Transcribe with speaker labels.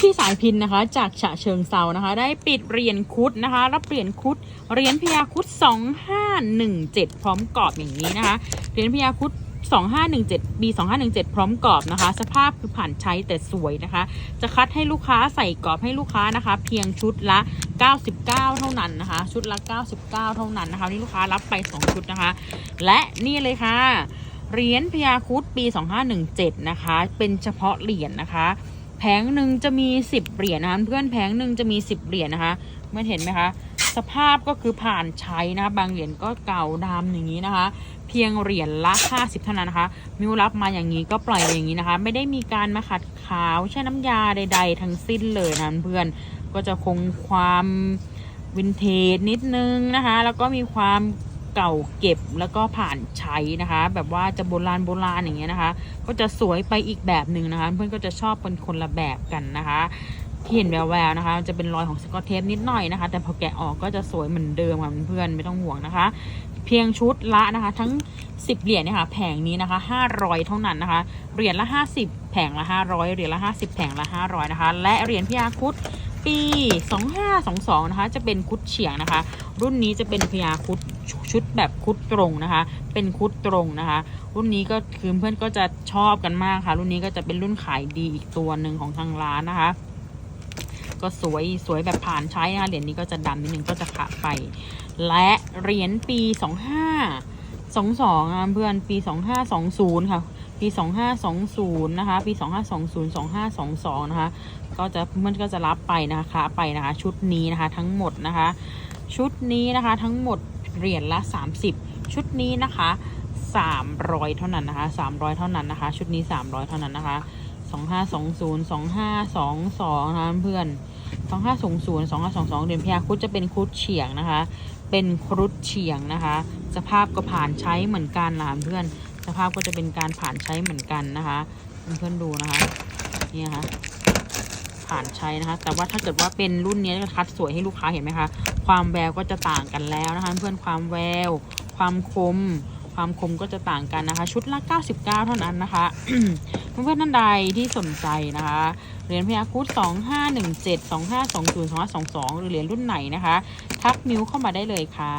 Speaker 1: พี่สายพินนะคะ จากฉะเชิงเซานะคะ ได้ปิดเหรียญคุดนะคะ รับเหรียญคุดเหรียญพญาคุด2517 พร้อมกรอบอย่างนี้นะคะเหรียญพญาคุด2517 B 2517 พร้อมกรอบนะคะ สภาพคือผ่านใช้แต่สวยนะคะ จะคัดให้ลูกค้าใส่กรอบให้ลูกค้านะคะ เพียงชุดละ 99 เท่านั้นนะคะ ชุดละ 99 เท่านั้นนะคะนี่ลูกค้ารับไป 2 ชุดนะคะ และนี่เลยค่ะเหรียญพญาคุดปี 2517 นะคะ เป็นเฉพาะเหรียญนะคะ แผงหนึ่งจะมี10เหรียญนะคะเพื่อนแผงหนึ่งจะมี10เหรียญนะคะเมื่อเห็นไหมคะ สภาพก็คือผ่านใช้นะคะบางเหรียญก็เก่าดำอย่างนี้นะคะ เพียงเหรียญละ50เท่านั้นนะคะมิวรับมาอย่างนี้ก็ปล่อยอย่างนี้นะคะ ไม่ได้มีการมาขัดขาวใช้น้ำยาใด ๆ ทั้งสิ้นเลยนะเพื่อนก็จะคงความวินเทจนิดนึงนะคะ แล้วก็มีความ เก่าเก็บแล้วก็ผ่านใช้นะคะ แบบว่าจะโบราณโบราณอย่างเงี้ยนะคะ ก็จะสวยไปอีกแบบหนึ่งนะคะ เพื่อนก็จะชอบเป็นคนละแบบกันนะคะที่เห็นแววๆนะคะ จะเป็นรอยของสกอตเทปนิดหน่อยนะคะ แต่พอแกะออกก็จะสวยเหมือนเดิมค่ะเพื่อนๆไม่ต้องห่วงนะคะ เพียงชุดละนะคะ ทั้ง 10 เหรียญเนี่ยค่ะแผงนี้นะคะ 500 เท่านั้นนะคะเหรียญละ 50 แผงละ 500เหรียญละ 50 แผงละ 500 นะคะ และเหรียญพยาคุด ปี 2522 นะคะ จะเป็นคุดเฉียงนะคะ รุ่นนี้จะเป็นพยาคุดชุดแบบคุดตรงนะคะ เป็นคุดตรงนะคะ รุ่นนี้ก็คือเพื่อนก็จะชอบกันมากค่ะ รุ่นนี้ก็จะเป็นรุ่นขายดีอีกตัวหนึ่งของทางร้านนะคะ ก็สวยสวยแบบผ่านใช้นะคะเหรียญนี้ก็จะดำนิดนึงก็จะขาไป และเหรียญปี 25 22นะเพื่อนปี 2520 ค่ะ ปี 2520 นะคะ ปี 2520 2522 นะคะ ก็จะเพื่อนก็จะรับไปนะคะไปนะคะ ชุดนี้นะคะทั้งหมดนะคะ ชุดนี้นะคะทั้งหมดเหรียญละ 30 ชุดนี้นะคะ 300 เท่านั้นนะคะ 300 เท่านั้นนะคะ ชุดนี้ 300 เท่านั้นนะคะ 2520 2522 นะคะเพื่อน2520 2522เหรียญพยาคุดจะเป็นครุดเฉียงนะคะ เป็นครุฑเฉียงนะคะ สภาพก็ผ่านใช้เหมือนกันนะเพื่อน สภาพก็จะเป็นการผ่านใช้เหมือนกันนะคะเพื่อนๆดูนะคะนี่นะคะผ่านใช้นะคะ แต่ว่าถ้าเกิดว่าเป็นรุ่นนี้ก็คัดสวยให้ลูกค้าเห็นไหมคะความแววก็จะต่างกันแล้วนะคะ เพื่อนความแวว ความคม ความคมก็จะต่างกันนะคะ ชุดละ99 เท่านั้นนะคะเพื่อนๆท่านใดที่สนใจนะคะเหรียญพยาคุด2517 2520 2522 หรือเหรียญรุ่นไหนนะคะ ทักมิวเข้ามาได้เลยค่ะ